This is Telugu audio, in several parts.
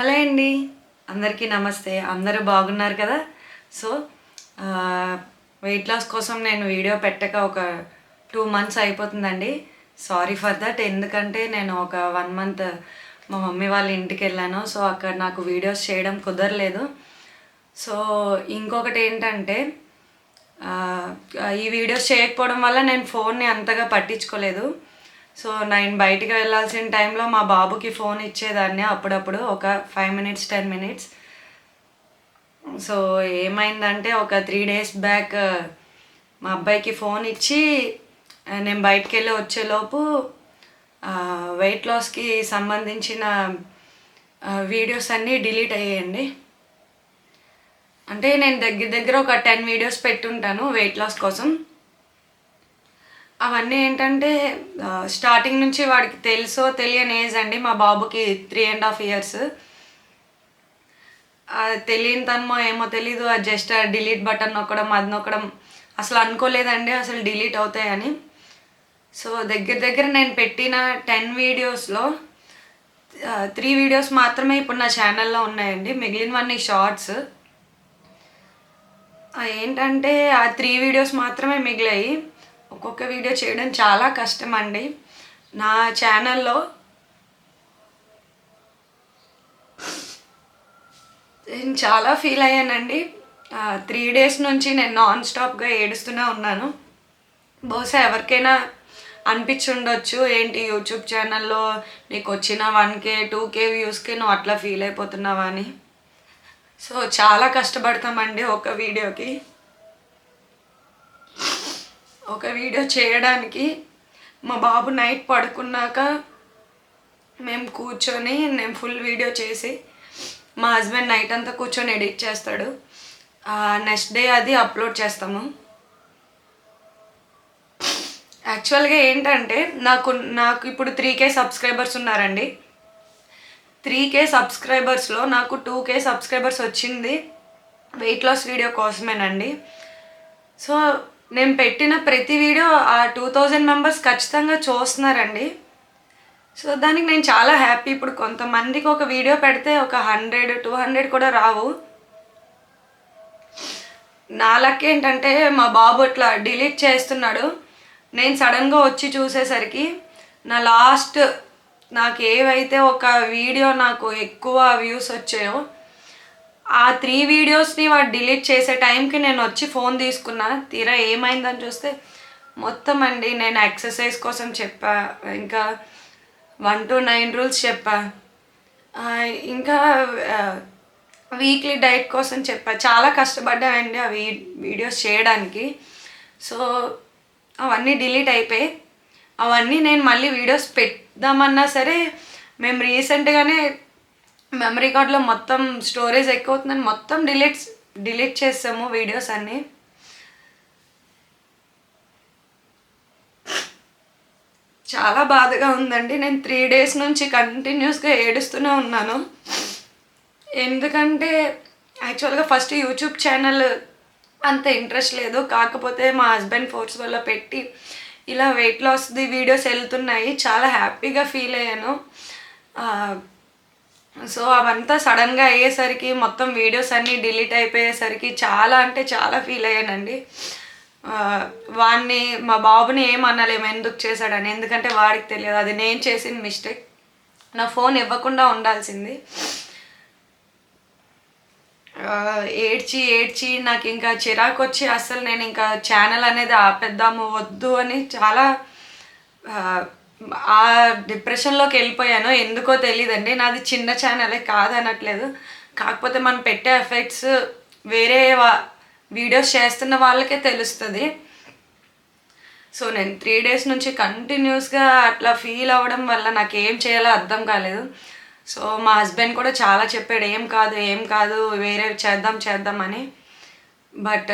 హలో అండి. అందరికీ నమస్తే. అందరూ బాగున్నారు కదా? సో వెయిట్ లాస్ కోసం నేను వీడియో పెట్టక ఒక టూ మంత్స్ అయిపోతుందండి. సారీ ఫర్ దట్ ఎందుకంటే నేను ఒక వన్ మంత్ మా మమ్మీ వాళ్ళ ఇంటికి వెళ్ళాను. సో అక్కడ నాకు వీడియోస్ చేయడం కుదరలేదు. సో ఇంకొకటి ఏంటంటే ఈ వీడియోస్ చేయకపోవడం వల్ల నేను ఫోన్ని అంతగా పట్టించుకోలేదు. సో నేను బయటికి వెళ్ళాల్సిన టైంలో మా బాబుకి ఫోన్ ఇచ్చేదాన్ని అప్పుడప్పుడు ఒక five minutes ten minutes so ఏమైందంటే ఒక త్రీ డేస్ బ్యాక్ మా అబ్బాయికి ఫోన్ ఇచ్చి నేను బయటికి వెళ్ళి వచ్చేలోపు వెయిట్ లాస్కి సంబంధించిన వీడియోస్ అన్నీ డిలీట్ అయ్యాయండి. అంటే నేను దగ్గర దగ్గర ఒక టెన్ వీడియోస్ పెట్టుంటాను వెయిట్ లాస్ కోసం. అవన్నీ ఏంటంటే స్టార్టింగ్ నుంచి వాడికి తెలుసో తెలియని ఏజ్ అండి. మా బాబుకి త్రీ అండ్ హాఫ్ ఇయర్స్ తెలియని తనమో ఏమో తెలీదు. అది జస్ట్ డిలీట్ బటన్ నొక్కడం అది నొక్కడం అసలు అనుకోలేదండి. అసలు డిలీట్ అవుతాయని. సో దగ్గర దగ్గర నేను పెట్టిన టెన్ వీడియోస్లో త్రీ వీడియోస్ మాత్రమే ఇప్పుడు నా ఛానల్లో ఉన్నాయండి. మిగిలినవన్నీ షార్ట్స్ ఏంటంటే ఆ త్రీ వీడియోస్ మాత్రమే మిగిలాయి. ఒక్కొక్క వీడియో చేయడం చాలా కష్టం అండి నా ఛానల్లో నేను చాలా ఫీల్ అయ్యానండి. త్రీ డేస్ నుంచి నేను నాన్ స్టాప్గా ఏడుస్తూనే ఉన్నాను. బహుశా ఎవరికైనా అనిపించి ఉండొచ్చు ఏంటి యూట్యూబ్ ఛానల్లో నీకు వచ్చిన వన్ కే టూ కే వ్యూస్కి నువ్వు అట్లా ఫీల్ అయిపోతున్నావా అని. సో చాలా కష్టపడతామండి ఒక వీడియోకి. ఒక వీడియో చేయడానికి మా బాబు నైట్ పడుకున్నాక మేము కూర్చొని నేను ఫుల్ వీడియో చేసి మా హస్బెండ్ నైట్ అంతా కూర్చొని ఎడిట్ చేస్తాడు. నెక్స్ట్ డే అది అప్లోడ్ చేస్తాము. యాక్చువల్గా ఏంటంటే నాకు నాకు ఇప్పుడు త్రీ కే సబ్స్క్రైబర్స్ ఉన్నారండి. త్రీ కే సబ్స్క్రైబర్స్లో నాకు టూ కే సబ్స్క్రైబర్స్ వచ్చింది. వెయిట్ లాస్ వీడియో కోసమేనండి. సో నేను పెట్టిన ప్రతి వీడియో ఆ టూ థౌజండ్ మెంబర్స్ ఖచ్చితంగా చూస్తున్నారండి. సో దానికి నేను చాలా హ్యాపీ. ఇప్పుడు కొంతమందికి ఒక వీడియో పెడితే ఒక హండ్రెడ్ టూ హండ్రెడ్ కూడా రావు. నా లక్ ఏంటంటే మా బాబు ఇట్లా డిలీట్ చేస్తున్నాడు. నేను సడన్గా వచ్చి చూసేసరికి నా లాస్ట్ నాకు ఏవైతే ఒక వీడియో నాకు ఎక్కువ వ్యూస్ వచ్చాయో ఆ త్రీ వీడియోస్ని వాడు డిలీట్ చేసే టైంకి నేను వచ్చి ఫోన్ తీసుకున్నా. తీరా ఏమైందని చూస్తే మొత్తం అండి నేను ఎక్సర్సైజ్ కోసం చెప్పా. ఇంకా వన్ టు నైన్ రూల్స్ చెప్పా. ఇంకా వీక్లీ డైట్ కోసం చెప్పా. చాలా కష్టపడ్డానండి ఆ వీ వీడియోస్ చేయడానికి. సో అవన్నీ డిలీట్ అయిపోయి అవన్నీ నేను మళ్ళీ వీడియోస్ పెడదామన్నా సరే మేము రీసెంట్గానే మెమరీ కార్డ్లో మొత్తం స్టోరేజ్ ఎక్కువ అవుతుందని మొత్తం డిలీట్ డిలీట్ చేసాము వీడియోస్ అన్నీ. చాలా బాధగా ఉందండి. నేను త్రీ డేస్ నుంచి కంటిన్యూస్గా ఏడుస్తూనే ఉన్నాను. ఎందుకంటే యాక్చువల్గా ఫస్ట్ యూట్యూబ్ ఛానల్ అంత ఇంట్రెస్ట్ లేదు. కాకపోతే మా హస్బెండ్ ఫోర్స్ వల్ల పెట్టి ఇలా వెయిట్ లాస్ది వీడియోస్ వెళ్తున్నాయి. చాలా హ్యాపీగా ఫీల్ అయ్యాను. సో అవంతా సడన్గా అయ్యేసరికి మొత్తం వీడియోస్ అన్నీ డిలీట్ అయిపోయేసరికి చాలా అంటే చాలా ఫీల్ అయ్యానండి. వాడిని మా బాబుని ఏమనలేము ఎందుకు చేశాడని. ఎందుకంటే వాడికి తెలియదు. అది నేను చేసిన మిస్టేక్ నా ఫోన్ ఇవ్వకుండా ఉండాల్సింది. ఏడ్చి ఏడ్చి నాకు ఇంకా చిరాకు వచ్చి అసలు నేను ఇంకా ఛానల్ అనేది ఆపేద్దాము వద్దు అని చాలా ఆ, డిప్రెషన్లోకి వెళ్ళిపోయాను ఎందుకో తెలియదండి నాది చిన్న ఛానలే కాదనట్లేదు. కాకపోతే మనం పెట్టే ఎఫెక్ట్స్ వేరే వా వీడియోస్ చేస్తున్న వాళ్ళకే తెలుస్తుంది. సో నేను త్రీ డేస్ నుంచి కంటిన్యూస్గా అట్లా ఫీల్ అవ్వడం వల్ల నాకు ఏం చేయాలో అర్థం కాలేదు. సో మా హస్బెండ్ కూడా చాలా చెప్పాడు ఏం కాదు ఏం కాదు వేరే చేద్దాం చేద్దాం అని. బట్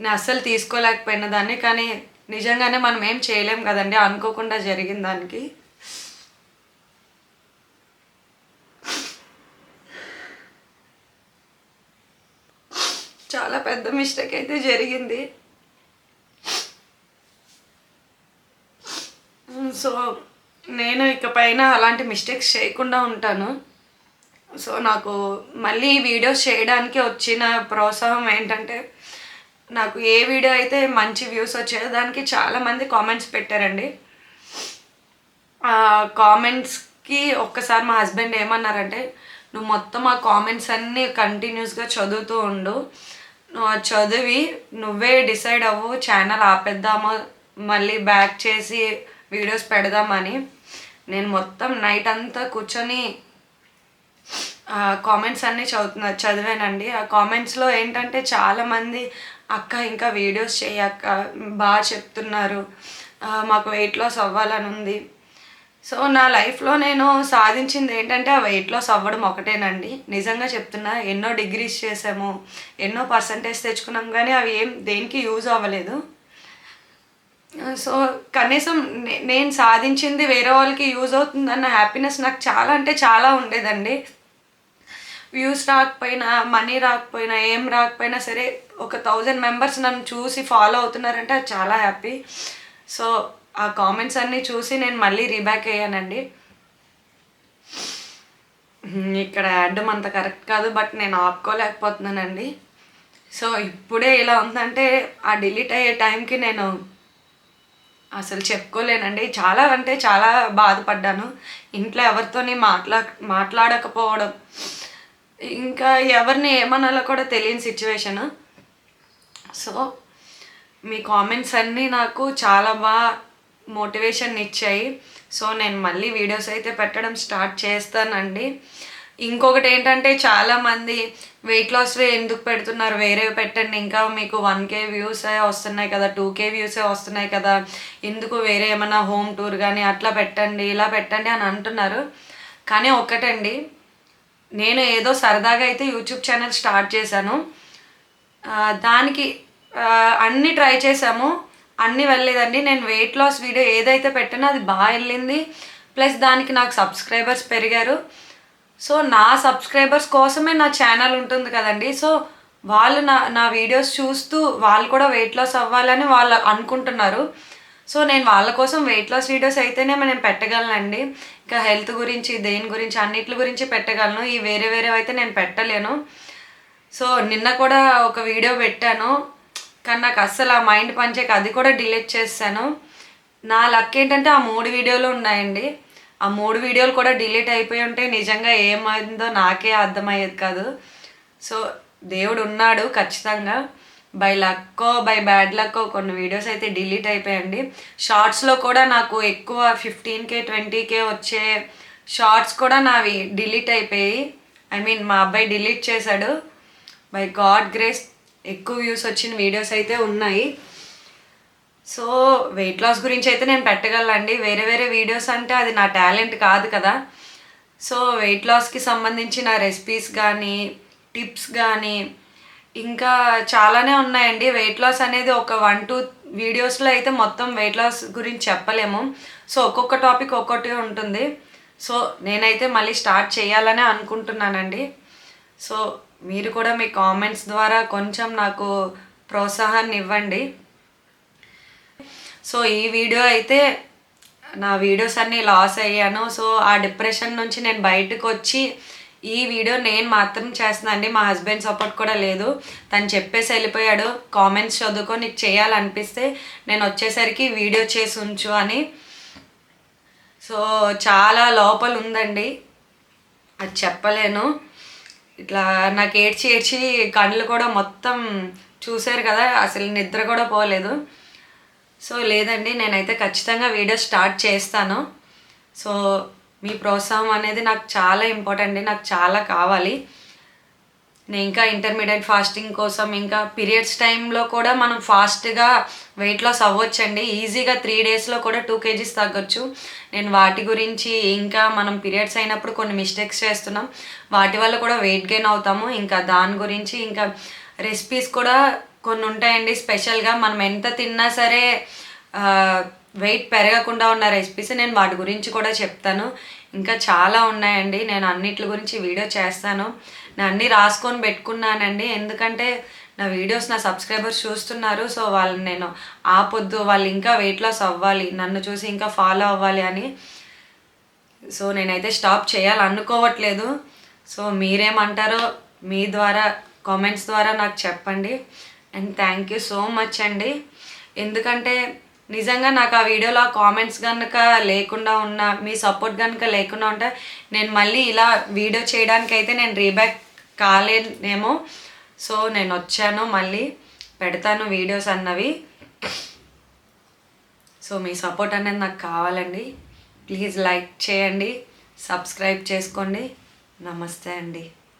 నేను అస్సలు తీసుకోలేకపోయిన దాన్ని. కానీ నిజంగానే మనం ఏం చేయలేం కదండి అనుకోకుండా జరిగిన దానికి. చాలా పెద్ద మిస్టేక్ అయితే జరిగింది. సో నేను ఇక పైన అలాంటి మిస్టేక్స్ చేయకుండా ఉంటాను. సో నాకు మళ్ళీ ఈ వీడియోస్ చేయడానికి వచ్చిన ప్రోత్సాహం ఏంటంటే నాకు ఏ వీడియో అయితే మంచి వ్యూస్ వచ్చాయో దానికి చాలామంది కామెంట్స్ పెట్టారండి. కామెంట్స్కి ఒక్కసారి మా హస్బెండ్ ఏమన్నారంటే నువ్వు మొత్తం ఆ కామెంట్స్ అన్నీ కంటిన్యూస్గా చదువుతూ ఉండు. నువ్వు చదివి నువ్వే డిసైడ్ అవ్వు ఛానల్ ఆపేద్దామా మళ్ళీ బ్యాక్ చేసి వీడియోస్ పెడదామని. నేను మొత్తం నైట్ అంతా కూర్చొని కామెంట్స్ అన్నీ చదువుతున్నా చదివానండి. ఆ కామెంట్స్లో ఏంటంటే చాలామంది అక్క ఇంకా వీడియోస్ చేయక్క బాగా చెప్తున్నారు. మాకు వెయిట్ లాస్ అవ్వాలని ఉంది. సో నా లైఫ్లో నేను సాధించింది ఏంటంటే ఆ వెయిట్ లాస్ అవ్వడం ఒకటేనండి. నిజంగా చెప్తున్నా ఎన్నో డిగ్రీస్ చేసాము ఎన్నో పర్సంటేజ్ తెచ్చుకున్నాం కానీ అవి ఏం దేనికి యూజ్ అవ్వలేదు. సో కనీసం నే- నేను సాధించింది వేరే వాళ్ళకి యూజ్ అవుతుందన్న హ్యాపీనెస్ నాకు చాలా అంటే చాలా ఉండేదండి. వ్యూస్ రాకపోయినా మనీ రాకపోయినా ఏం రాకపోయినా సరే ఒక థౌజండ్ మెంబర్స్ నన్ను చూసి ఫాలో అవుతున్నారంటే అది చాలా హ్యాపీ సో ఆ కామెంట్స్ అన్నీ చూసి నేను మళ్ళీ రీబ్యాక్ అయ్యానండి. ఇక్కడ యాడ్ అంత కరెక్ట్ కాదు బట్ నేను ఆపుకోలేకపోతున్నానండి. సో ఇప్పుడే ఇలా ఉందంటే ఆ డిలీట్ అయ్యే టైంకి నేను అసలు చెప్పుకోలేనండి. చాలా అంటే చాలా బాధపడ్డాను. ఇంట్లో ఎవరితోని మాట్లా మాట్లాడకపోవడం. ఇంకా ఎవరిని ఏమనాలో కూడా తెలియని సిచ్యువేషన్ సో మీ కామెంట్స్ అన్నీ నాకు చాలా బాగా మోటివేషన్ ఇచ్చాయి. సో నేను మళ్ళీ వీడియోస్ అయితే పెట్టడం స్టార్ట్ చేస్తానండి. ఇంకొకటి ఏంటంటే చాలామంది వెయిట్ లాస్వే ఎందుకు పెడుతున్నారు? వేరే పెట్టండి. ఇంకా మీకు వన్ కే వ్యూసే వస్తున్నాయి కదా టూ కే వ్యూసే వస్తున్నాయి కదా ఎందుకు వేరే ఏమైనా హోమ్ టూర్ కానీ అట్లా పెట్టండి ఇలా పెట్టండి అని అంటున్నారు. కానీ ఒకటండి నేను ఏదో సరదాగా అయితే యూట్యూబ్ ఛానల్ స్టార్ట్ చేశాను. దానికి అన్నీ ట్రై చేసాము అన్నీ వెళ్ళలేదండి. నేను వెయిట్ లాస్ వీడియో ఏదైతే పెట్టానో అది బాగా వెళ్ళింది. ప్లస్ దానికి నాకు సబ్స్క్రైబర్స్ పెరిగారు. సో నా సబ్స్క్రైబర్స్ కోసమే నా ఛానల్ ఉంటుంది కదండి. సో వాళ్ళు నా నా వీడియోస్ చూస్తూ వాళ్ళు కూడా వెయిట్ లాస్ అవ్వాలని వాళ్ళు అనుకుంటున్నారు. సో నేను వాళ్ళ కోసం వెయిట్ లాస్ వీడియోస్ అయితేనే నేను పెట్టగలనండి. ఇంకా హెల్త్ గురించి దేని గురించి అన్నిటి గురించి పెట్టగలను. ఈ వేరే వేరే అయితే నేను పెట్టలేను. సో నిన్న కూడా ఒక వీడియో పెట్టాను. కానీ నాకు అస్సలు ఆ మైండ్ పనిచేయక అది కూడా డిలీట్ చేశాను నా లక్ ఏంటంటే ఆ మూడు వీడియోలు ఉన్నాయండి. ఆ మూడు వీడియోలు కూడా డిలీట్ అయిపోయి ఉంటే నిజంగా ఏమైందో నాకే అర్థమయ్యేది కాదు. సో దేవుడు ఉన్నాడు ఖచ్చితంగా. బై లక్కో బై బ్యాడ్ లక్కో కొన్ని వీడియోస్ అయితే డిలీట్ అయిపోయండి షార్ట్స్లో కూడా నాకు ఎక్కువ ఫిఫ్టీన్ కే ట్వంటీ కే వచ్చే షార్ట్స్ కూడా నావి డిలీట్ అయిపోయి ఐ మీన్ మా అబ్బాయి డిలీట్ చేశాడు. బై గాడ్ గ్రేస్ ఎక్కువ వ్యూస్ వచ్చిన వీడియోస్ అయితే ఉన్నాయి. సో వెయిట్ లాస్ గురించి అయితే నేను పెట్టగలండి వేరే వేరే వీడియోస్ అంటే అది నా టాలెంట్ కాదు కదా. సో వెయిట్ లాస్కి సంబంధించిన రెసిపీస్ కానీ టిప్స్ కానీ ఇంకా చాలానే ఉన్నాయండి. వెయిట్ లాస్ అనేది ఒక వన్ టూ వీడియోస్లో అయితే మొత్తం వెయిట్ లాస్ గురించి చెప్పలేము. సో ఒక్కొక్క టాపిక్ ఒక్కొక్కటి ఉంటుంది. సో నేనైతే మళ్ళీ స్టార్ట్ చేయాలనే అనుకుంటున్నానండి. సో మీరు కూడా మీ కామెంట్స్ ద్వారా కొంచెం నాకు ప్రోత్సాహాన్ని ఇవ్వండి. సో ఈ వీడియో అయితే నా వీడియోస్ అన్నీ లాస్ అయ్యాను. సో ఆ డిప్రెషన్ నుంచి నేను బయటకు వచ్చి ఈ వీడియో నేను మాత్రం చేస్తున్నానండి మా హస్బెండ్ సపోర్ట్ కూడా లేదు. తను చెప్పేసి వెళ్ళిపోయాడు. కామెంట్స్ చదువుకో నీకు చేయాలనిపిస్తే నేను వచ్చేసరికి వీడియో చేసి ఉంచు అని. సో చాలా లోపల ఉందండి. అది చెప్పలేను. ఇట్లా నాకు ఏడ్చి ఏడ్చి కళ్ళు కూడా మొత్తం చూశారు కదా అసలు నిద్ర కూడా పోలేదు. సో లేదండి నేనైతే ఖచ్చితంగా వీడియో స్టార్ట్ చేస్తాను. సో మీ ప్రోత్సాహం అనేది నాకు చాలా ఇంపార్టెంట్ నాకు చాలా కావాలి. నేను ఇంకా ఇంటర్మీడియట్ ఫాస్టింగ్ కోసం ఇంకా పీరియడ్స్ టైంలో కూడా మనం ఫాస్ట్గా వెయిట్ లాస్ అవ్వచ్చండి. ఈజీగా త్రీ డేస్లో కూడా టూ కేజీస్ తగ్గొచ్చు. నేను వాటి గురించి ఇంకా మనం పీరియడ్స్ అయినప్పుడు కొన్ని మిస్టేక్స్ చేస్తున్నాం. వాటి వల్ల కూడా వెయిట్ గెయిన్ అవుతాము. ఇంకా దాని గురించి ఇంకా రెసిపీస్ కూడా కొన్ని ఉంటాయండి. స్పెషల్గా మనం ఎంత తిన్నా సరే వెయిట్ పెరగకుండా ఉన్న రెసిపీస్ నేను వాటి గురించి కూడా చెప్తాను. ఇంకా చాలా ఉన్నాయండి. నేను అన్నిటి గురించి వీడియో చేస్తాను. నేను అన్నీ రాసుకొని పెట్టుకున్నానండి. ఎందుకంటే నా వీడియోస్ నా సబ్స్క్రైబర్స్ చూస్తున్నారు. సో వాళ్ళని నేను ఆపొద్దు. వాళ్ళు ఇంకా వెయిట్ లాస్ అవ్వాలి. నన్ను చూసి ఇంకా ఫాలో అవ్వాలి అని. సో నేనైతే స్టాప్ చేయాలనుకోవట్లేదు. సో మీరేమంటారో మీ ద్వారా కామెంట్స్ ద్వారా నాకు చెప్పండి. And thank you so much అండి. ఎందుకంటే నిజంగా నాకు ఆ వీడియోలో ఆ కామెంట్స్ కనుక లేకుండా ఉన్న మీ సపోర్ట్ కనుక లేకుండా ఉంటే నేను మళ్ళీ ఇలా వీడియో చేయడానికి అయితే నేను రీబ్యాక్ కాలేనేమో. సో నేను వచ్చాను మళ్ళీ పెడతాను వీడియోస్ అన్నవి. సో మీ సపోర్ట్ అనేది నాకు కావాలండి. ప్లీజ్ లైక్ చేయండి సబ్స్క్రైబ్ చేసుకోండి. నమస్తే అండి.